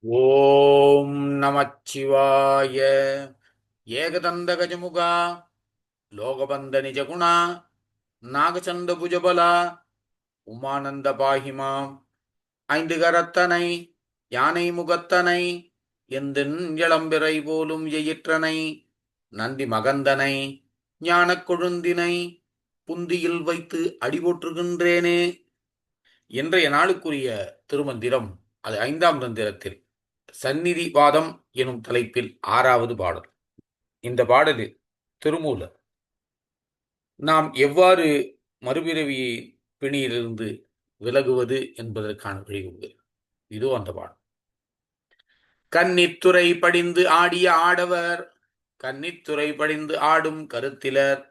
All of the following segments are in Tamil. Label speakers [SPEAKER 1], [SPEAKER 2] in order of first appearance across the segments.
[SPEAKER 1] ஓம் நமச்சிவாய. ஏகதந்த கஜமுகா லோகபந்த நிஜகுணா. நாகச்சந்த புஜபலா. உமானந்த பாகிமாம் ஐந்து கரத்தனை யானை முகத்தனை. எந்தின் இளம்பிறை போலும் எயிற்றனை நந்தி மகந்தனை. ஞானக் கொழுந்தினை. புந்தியில் வைத்து அடிபோற்றுகின்றேனே இன்றைய நாளுக்குரிய திருமந்திரம் அது ஐந்தாம் தந்திரத்தில். சந்நிதி வாதம் எனும் தலைப்பில் ஆறாவது பாடல். இந்த பாடலில் திருமூலர் நாம் எவ்வாறு மறுபிறவியை பிணியிலிருந்து விலகுவது என்பதற்கான வழிகூறு இதோ அந்த பாடல். கன்னித்துறை படிந்து ஆடிய ஆடவர் கன்னித்துறை படிந்து ஆடும் கருத்திலர்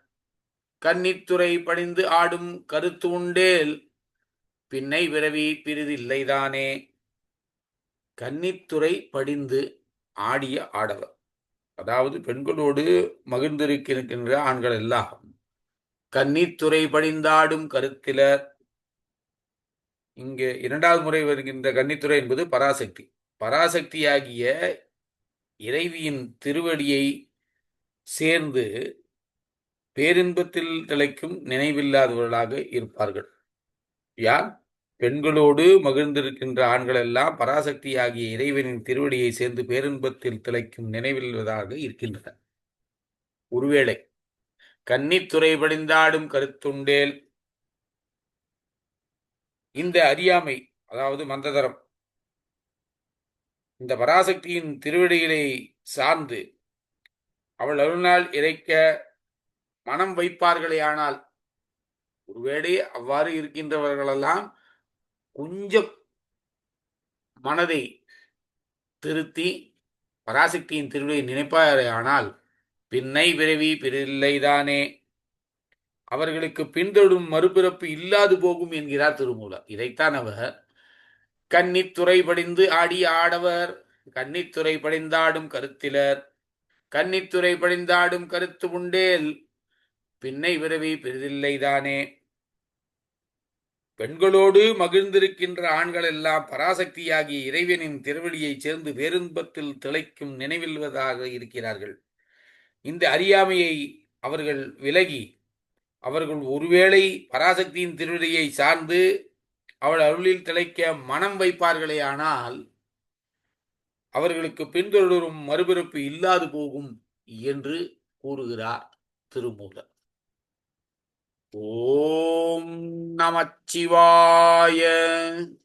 [SPEAKER 1] கன்னித்துறை படிந்து ஆடும் கருத்து உண்டேல் பின்னை விரவி பிரிதில்லைதானே கன்னித்துறை படிந்து ஆடிய ஆடவர். அதாவது பெண்களோடு மகிழ்ந்திருக்கின்ற ஆண்கள் எல்லாம் கன்னித்துறை படிந்தாடும் கருத்திலர். இங்கே இரண்டாவது முறை வருகின்ற கன்னித்துறை என்பது பராசக்தி. பராசக்தியாகிய இறைவியின் திருவடியை சேர்ந்து பேரின்பத்தில் திளைக்கும் நினைவில்லாதவர்களாக இருப்பார்கள். யார்? பெண்களோடு மகிழ்ந்திருக்கின்ற ஆண்கள் எல்லாம் பராசக்தி ஆகிய இறைவனின் திருவடியை சேர்ந்து பேரின்பத்தில் திளைக்கும் நினைவில்வதாக இருக்கின்றன. ஒருவேளை கன்னித்துறை படிந்தாடும் கருத்துண்டேல் இந்த அறியாமை அதாவது மந்ததரம் இந்த பராசக்தியின் திருவடிகளை சார்ந்து அவள் அருணால் இறைக்க மனம் வைப்பார்களே ஆனால் ஒருவேளை அவ்வாறு இருக்கின்றவர்களெல்லாம் கொஞ்சம் மனதை திருத்தி பராசக்தியின் திருவிழை நினைப்பாரே ஆனால் பின்னை பிறவி பிரில்லைதானே அவர்களுக்கு பின்தொடும் மறுபிறப்பு இல்லாது போகும் என்கிறார் திருமூலர். இதைத்தான் அவர் கன்னித்துறை படிந்து ஆடிய ஆடவர் கன்னித்துறை படிந்தாடும் கருத்திலர் கன்னித்துறை படிந்தாடும் கருத்து உண்டேல் பின்னை பிறவி பிரிதில்லைதானே பெண்களோடு மகிழ்ந்திருக்கின்ற ஆண்கள் எல்லாம் பராசக்தியாகிய இறைவனின் திருவடியை சேர்ந்து பேருன்பத்தில் திளைக்கும் நினைவில்வதாக இருக்கிறார்கள். இந்த அறியாமையை அவர்கள் விலகி அவர்கள் ஒருவேளை பராசக்தியின் திருவடியை சார்ந்து அவள் அருளில் திளைக்க மனம் வைப்பார்களே ஆனால் அவர்களுக்கு பின்தொடரும் மறுபிறப்பு இல்லாது போகும் என்று கூறுகிறார் திருமூலர். ஓ நமச்சிவாய